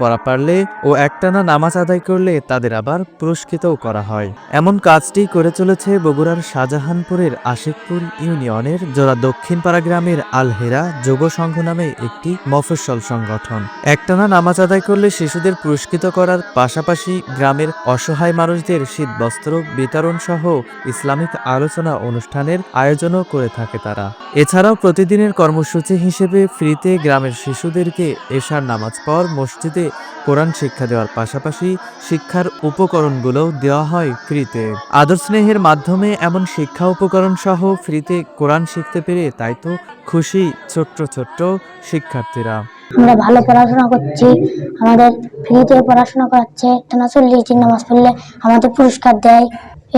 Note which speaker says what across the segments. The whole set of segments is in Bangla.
Speaker 1: পড়া পারলে ও একটানা নামাজ আদায় করলে তাদের আবার পুরস্কৃতও করা হয়। এমন কাজটি করে চলেছে বগুড়ার শাহজাহানপুরের আশিকপুর ইউনিয়নের জোড়া দক্ষিণপাড়া গ্রামের আলহেরা যোগ সংঘ নামে একটি মফস্বল সংগঠন। একটানা নামাজ আদায় করলে শিশুদের পুরস্কৃত করার পাশাপাশি গ্রামের অসহায় মানুষদের শীতবস্ত্র, বিতরণ সহ ইসলামিক আলোচনা অনুষ্ঠানের আয়োজনও করে থাকে তারা। এছাড়াও প্রতিদিনের কর্মসূচি হিসেবে ফ্রিতে গ্রামের শিশুদেরকে এশার নামাজ পর মসজিদে কোরআন শিক্ষা দেওয়ার পাশাপাশি শিক্ষার উপকরণগুলোও দেওয়া হয় ফ্রিতে। আদর স্নেহের মাধ্যমে এমন শিক্ষা উপকরণ সহ ফ্রিতে কোরআন শিখতে পেরে তাই তো খুশি ছোট্ট ছোট্ট শিক্ষার্থীরা।
Speaker 2: আমরা ভালো পড়াশোনা করছি আমাদের ফ্রিতে পড়াশোনা করাচ্ছে টানা চল্লিশ দিন নামাজ পড়লে আমাদের পুরস্কার দেয়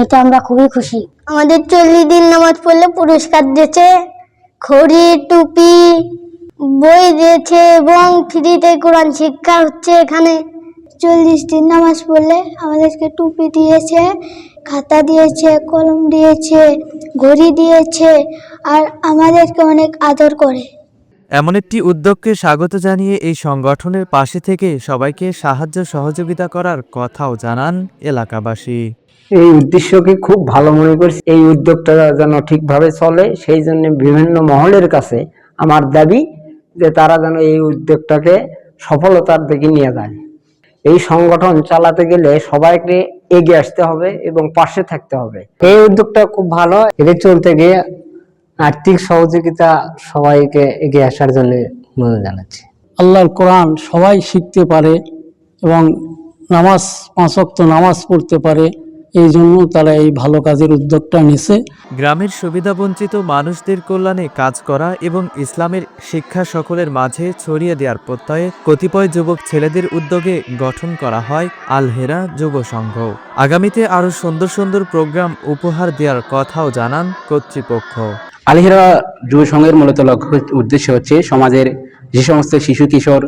Speaker 2: এতে আমরা খুবই খুশি। আমাদের চল্লিশ দিন নামাজ পড়লে পুরস্কার দিয়েছে খড়ি টুপি বই দিয়েছে এবং ফ্রিতে কোরআন শিক্ষা হচ্ছে এখানে। চল্লিশ দিন নামাজ পড়লে আমাদেরকে টুপি দিয়েছে খাতা দিয়েছে কলম দিয়েছে ঘড়ি দিয়েছে আর আমাদেরকে অনেক আদর করে।
Speaker 1: এমন একটি উদ্যোগকে স্বাগত জানিয়ে এই সংগঠনের পাশে থেকে সবাইকে সাহায্য সহযোগিতা করার কথাও জানান এলাকাবাসী।
Speaker 3: এই উদ্দেশ্যকে খুব ভালো মনে করছি এই উদ্যোগটা যেন ঠিকভাবে চলে সেই জন্য বিভিন্ন মহলের কাছে আমার দাবি যে তারা যেন এই উদ্যোগটাকে সফলতার দিকে নিয়ে যায়। এই সংগঠন চালাতে গেলে সবাইকে এগিয়ে আসতে হবে এবং পাশে থাকতে হবে। এই উদ্যোগটা খুব ভালো। এটা চলতে গিয়ে আর্থিক সহযোগিতা সবাইকে এগিয়ে আসার জন্য অনুরোধ জানাচ্ছি।
Speaker 4: আল্লাহর কোরআন সবাই শিখতে পারে এবং নামাজ, পাঁচ নামাজ পড়তে পারে। এই জন্য তারা এই ভালো কাজের উদ্যোগটা নিছে।
Speaker 1: গ্রামের সুবিধাবঞ্চিত মানুষদের কল্যাণে কাজ করা এবং ইসলামের শিক্ষা সকলের মাঝে ছড়িয়ে দেওয়ার প্রত্যয়ে কতিপয় যুবক ছেলেদের উদ্যোগে গঠন করা হয় আলহেরা যুব সংঘ। আগামীতে আরও সুন্দর সুন্দর প্রোগ্রাম উপহার দেওয়ার কথাও জানান কর্তৃপক্ষ।
Speaker 5: আলহেরা যুব সংঘের মূলত লক্ষ্য উদ্দেশ্য হচ্ছে সমাজের যে সমস্ত শিশু কিশোর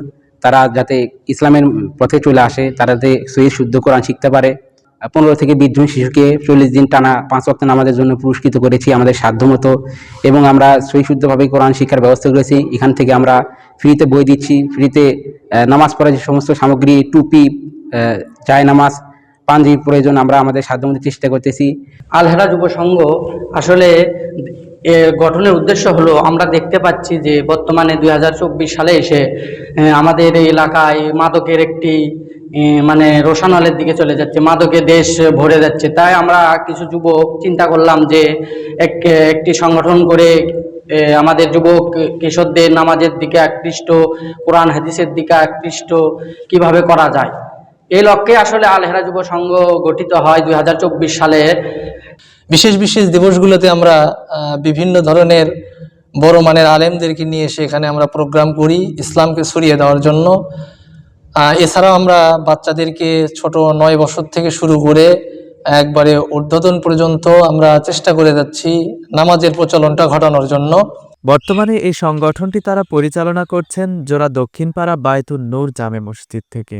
Speaker 5: তারা যাতে ইসলামের পথে চলে আসে তারা যাতে সহি শুদ্ধ কোরআন শিখতে পারে পনেরো থেকে জন শিশুকে চল্লিশ দিন টানা পাঁচ ওয়াক্ত নামাজের জন্য পুরস্কৃত করেছি আমাদের সাধ্যমতো এবং আমরা সহি শুদ্ধভাবে কোরআন শিক্ষার ব্যবস্থা করেছি। এখান থেকে আমরা ফ্রিতে বই দিচ্ছি, ফ্রিতে নামাজ পড়ার যে সমস্ত সামগ্রী, টুপি চায় নামাজ পাঞ্জাবি প্রয়োজন আমরা আমাদের সাধ্যমতো চেষ্টা করতেছি।
Speaker 6: আলহেরা যুব সংঘ আসলে গঠনের উদ্দেশ্য হলো, আমরা দেখতে পাচ্ছি যে বর্তমানে দুই হাজার চব্বিশ সালে এসে আমাদের এই এলাকায় মাদকের একটি মানে রোশানলের দিকে চলে যাচ্ছে, মাদকে দেশ ভরে যাচ্ছে। তাই আমরা কিছু যুবক চিন্তা করলাম যে এক, একটি সংগঠন করে আমাদের যুবক কিশোরদের নামাজের দিকে আকৃষ্ট, কোরআন হাদিসের দিকে আকৃষ্ট, কীভাবে করা যায়? এই লক্ষ্যে আসলে আলহেরা যুব সংঘ গঠিত হয় দু হাজার চব্বিশ সালে।
Speaker 7: বিশেষ বিশেষ দিবসগুলোতে আমরা বিভিন্ন ধরনের বড় মানের আলেমদেরকে নিয়ে এসে এখানে আমরা প্রোগ্রাম করি, ইসলামকে ছড়িয়ে দেওয়ার জন্য। এছাড়াও আমরা বাচ্চাদেরকে ছোট নয় বছর থেকে শুরু করে একবারে ঊর্ধ্বতন পর্যন্ত আমরা চেষ্টা করে যাচ্ছি নামাজের প্রচলনটা ঘটানোর জন্য।
Speaker 1: বর্তমানে এই সংগঠনটি তারা পরিচালনা করছেন জোড়া দক্ষিণপাড়া বায়তুন নূর জামে মসজিদ থেকে।